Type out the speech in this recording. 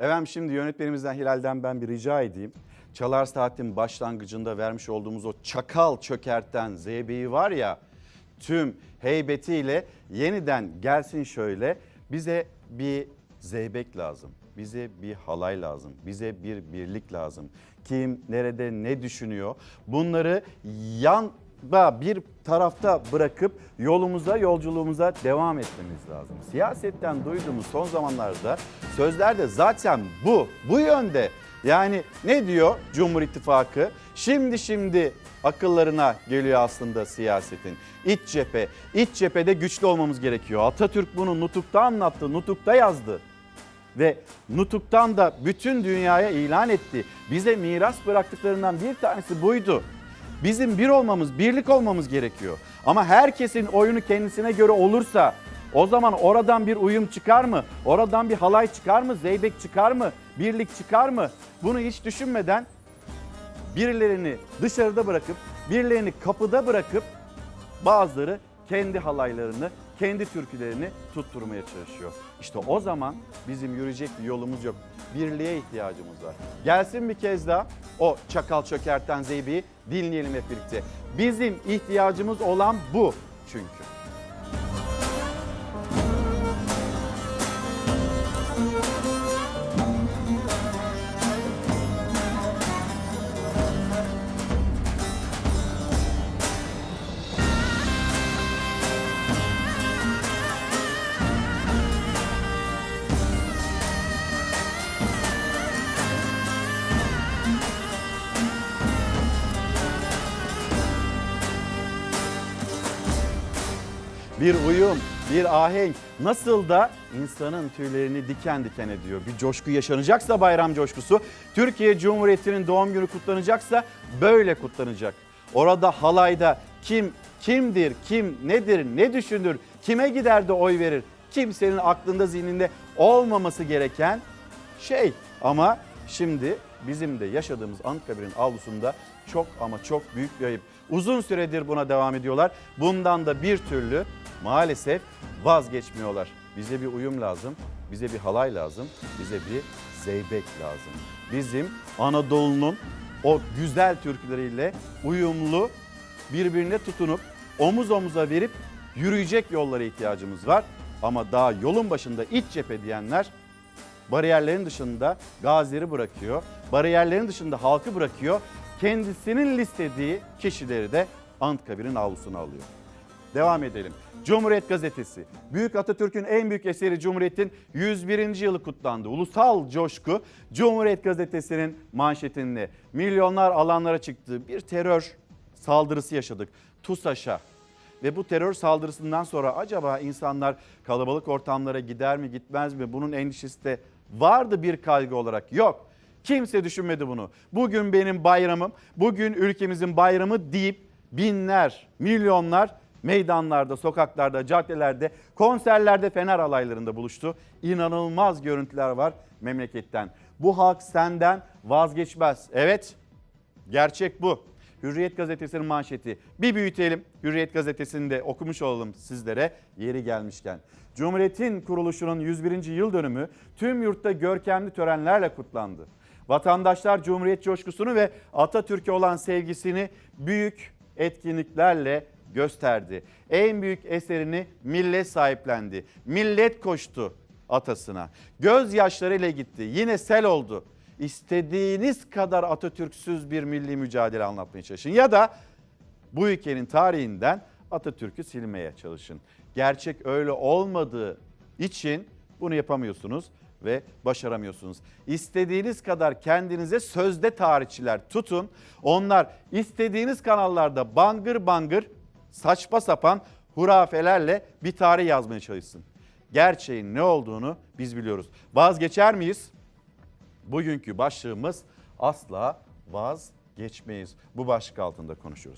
Efendim şimdi yönetmenimizden Hilal'den ben bir rica edeyim. Çalar Saat'in başlangıcında vermiş olduğumuz o çakal çökerten zeybeği var ya tüm heybetiyle yeniden gelsin şöyle bize bir zeybek lazım. Bize bir halay lazım. Bize bir birlik lazım. Kim nerede ne düşünüyor? Bunları yan da bir tarafta bırakıp yolumuza yolculuğumuza devam etmemiz lazım. Siyasetten duyduğumuz son zamanlarda sözlerde zaten bu, bu yönde. Yani ne diyor Cumhur İttifakı? Şimdi şimdi akıllarına geliyor aslında siyasetin. İç cephe, iç cephede güçlü olmamız gerekiyor. Atatürk bunu Nutuk'ta anlattı, Nutuk'ta yazdı ve Nutuk'tan da bütün dünyaya ilan etti. Bize miras bıraktıklarından bir tanesi buydu. Bizim bir olmamız, birlik olmamız gerekiyor. Ama herkesin oyunu kendisine göre olursa o zaman oradan bir uyum çıkar mı? Oradan bir halay çıkar mı? Zeybek çıkar mı? Birlik çıkar mı? Bunu hiç düşünmeden birilerini dışarıda bırakıp, birilerini kapıda bırakıp bazıları kendi halaylarını, kendi türkülerini tutturmaya çalışıyor. İşte o zaman bizim yürüyecek bir yolumuz yok. Birliğe ihtiyacımız var. Gelsin bir kez daha o çakal çökerten zeybeyi dinleyelim hep birlikte. Bizim ihtiyacımız olan bu çünkü. Bir uyum, bir ahenk nasıl da insanın tüylerini diken diken ediyor. Bir coşku yaşanacaksa bayram coşkusu, Türkiye Cumhuriyeti'nin doğum günü kutlanacaksa böyle kutlanacak. Orada halayda kim kimdir, kim nedir, ne düşünür, kime gider de oy verir, kimsenin aklında zihninde olmaması gereken şey. Ama şimdi bizim de yaşadığımız Anıtkabir'in avlusunda çok ama çok büyük bir ayıp. Uzun süredir buna devam ediyorlar. Bundan da bir türlü maalesef vazgeçmiyorlar. Bize bir uyum lazım, bize bir halay lazım, bize bir zeybek lazım. Bizim Anadolu'nun o güzel türküleriyle uyumlu birbirine tutunup omuz omuza verip yürüyecek yollara ihtiyacımız var. Ama daha yolun başında iç cephe diyenler bariyerlerin dışında gazileri bırakıyor. Bariyerlerin dışında halkı bırakıyor. Kendisinin listediği kişileri de Anıtkabir'in avlusuna alıyor. Devam edelim. Cumhuriyet Gazetesi. Büyük Atatürk'ün en büyük eseri Cumhuriyet'in 101. yılı kutlandı. Ulusal coşku Cumhuriyet Gazetesi'nin manşetinde. Milyonlar alanlara çıktı. Bir terör saldırısı yaşadık. TUSAŞ'a. Ve bu terör saldırısından sonra acaba insanlar kalabalık ortamlara gider mi gitmez mi bunun endişesi de vardı bir kaygı olarak. Yok. Kimse düşünmedi bunu. Bugün benim bayramım, bugün ülkemizin bayramı deyip binler, milyonlar meydanlarda, sokaklarda, caddelerde, konserlerde, fener alaylarında buluştu. İnanılmaz görüntüler var memleketten. Bu halk senden vazgeçmez. Evet, gerçek bu. Hürriyet gazetesinin manşeti. Bir büyütelim. Hürriyet gazetesini de okumuş olalım sizlere yeri gelmişken. Cumhuriyet'in kuruluşunun 101. yıl dönümü tüm yurtta görkemli törenlerle kutlandı. Vatandaşlar Cumhuriyet coşkusunu ve Atatürk'e olan sevgisini büyük etkinliklerle gösterdi. En büyük eserini millet sahiplendi. Millet koştu atasına. Gözyaşlarıyla gitti. Yine sel oldu. İstediğiniz kadar Atatürk'süz bir milli mücadele anlatmaya çalışın. Ya da bu ülkenin tarihinden Atatürk'ü silmeye çalışın. Gerçek öyle olmadığı için bunu yapamıyorsunuz ve başaramıyorsunuz. İstediğiniz kadar kendinize sözde tarihçiler tutun. Onlar istediğiniz kanallarda bangır bangır saçma sapan hurafelerle bir tarih yazmaya çalışsın. Gerçeğin ne olduğunu biz biliyoruz. Vazgeçer miyiz? Bugünkü başlığımız asla vazgeçmeyiz. Bu başlık altında konuşuyoruz.